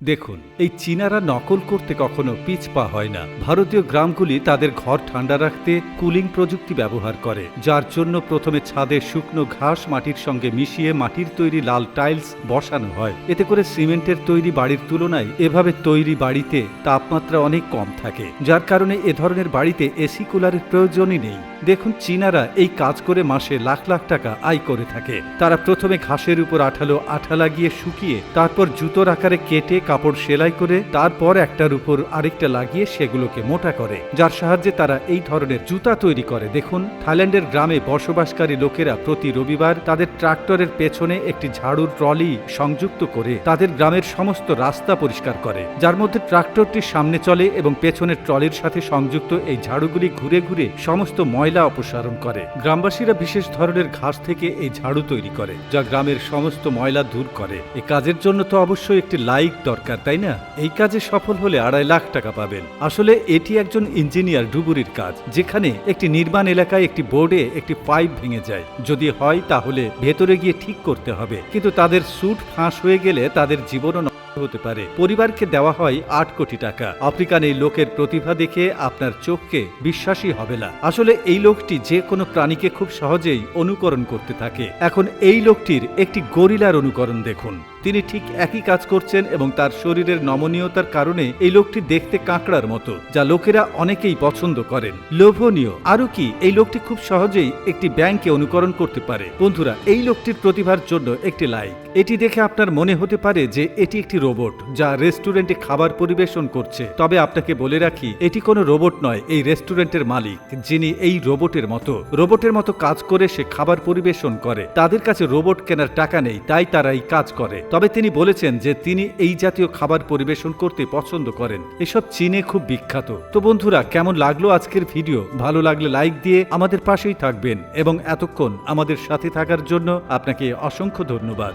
দেখুন, এই চীনারা নকল করতে কখনো পিছপা হয় না। ভারতীয় গ্রামগুলি তাদের ঘর ঠান্ডা রাখতে কুলিং প্রযুক্তি ব্যবহার করে, যার জন্য প্রথমে ছাদে শুকনো ঘাস মাটির সঙ্গে মিশিয়ে মাটির তৈরি লাল টাইলস বসানো হয়। এতে করে সিমেন্টের তৈরি বাড়ির তুলনায় এভাবে তৈরি বাড়িতে তাপমাত্রা অনেক কম থাকে, যার কারণে এ ধরনের বাড়িতে এসি কুলারের প্রয়োজনই নেই। দেখুন, চীনারা এই কাজ করে মাসে লাখ লাখ টাকা আয় করে থাকে। তারা প্রথমে ঘাসের উপর আঠালো আঠা লাগিয়ে শুকিয়ে, তারপর জুতোর আকারে কেটে কাপড় সেলাই করে, তারপর একটার উপর আরেকটা লাগিয়ে সেগুলোকে মোটা করে। যার সাহায্যে তারা এই ধরনের জুতা তৈরি করে। দেখুন, থাইল্যান্ডের গ্রামে বসবাসকারী লোকেরা প্রতি রবিবার তাদের ট্রাক্টরের পেছনে একটি ঝাড়ুর ট্রলি সংযুক্ত করে তাদের গ্রামের সমস্ত রাস্তা পরিষ্কার করে। যার মধ্যে ট্রাক্টরটি সামনে চলে এবং পেছনের ট্রলির সাথে সংযুক্ত এই ঝাড়ুগুলি ঘুরে ঘুরে সমস্ত ময়লা অপসারণ করে। গ্রামবাসীরা বিশেষ ধরনের ঘাস থেকে এই ঝাড়ু তৈরি করে, যা গ্রামের সমস্ত ময়লা দূর করে। এই কাজের জন্য তো অবশ্যই একটি লাইক দরকার, তাই না? এই কাজে সফল হলে আড়াই লাখ টাকা পাবেন। আসলে এটি একজন ইঞ্জিনিয়ার ডুবুরির কাজ, যেখানে একটি নির্মাণ এলাকায় একটি বোর্ডে একটি পাইপ ভেঙে যায়। যদি হয় তাহলে ভেতরে গিয়ে ঠিক করতে হবে, কিন্তু তাদের স্যুট ফাঁস হয়ে গেলে তাদের জীবনও হতে পারে। পরিবারকে দেওয়া হয় আট কোটি টাকা। আফ্রিকান এই লোকের প্রতিভা দেখে আপনার চোখকে বিশ্বাসই হবে না। আসলে এই লোকটি যে কোনো প্রাণীকে খুব সহজেই অনুকরণ করতে থাকে। এখন এই লোকটির একটি গরিলার অনুকরণ দেখুন। তিনি ঠিক একই কাজ করছেন এবং তার শরীরের নমনীয়তার কারণে এই লোকটি দেখতে কাঁকড়ার মতো, যা লোকেরা অনেকেই পছন্দ করেন। লোভনীয়। আরও কি, এই লোকটি খুব সহজেই একটি ব্যাংকে অনুকরণ করতে পারে। বন্ধুরা, এই লোকটির প্রতিভার জন্য একটি লাইক। এটি দেখে আপনার মনে হতে পারে যে এটি একটি রোবট, যা রেস্টুরেন্টে খাবার পরিবেশন করছে। তবে আপনাকে বলে রাখি, এটি কোনো রোবট নয়, এই রেস্টুরেন্টের মালিক, যিনি এই রোবটের মতো। রোবটের মতো কাজ করে সে খাবার পরিবেশন করে। তাদের কাছে রোবট কেনার টাকা নেই, তাই তারা এই কাজ করে। তবে তিনি বলেছেন যে তিনি এই জাতীয় খাবার পরিবেশন করতে পছন্দ করেন। এসব চীনে খুব বিখ্যাত। তো বন্ধুরা, কেমন লাগল আজকের ভিডিও? ভালো লাগলে লাইক দিয়ে আমাদের পাশেই থাকবেন এবং এতক্ষণ আমাদের সাথে থাকার জন্য আপনাকে অসংখ্য ধন্যবাদ।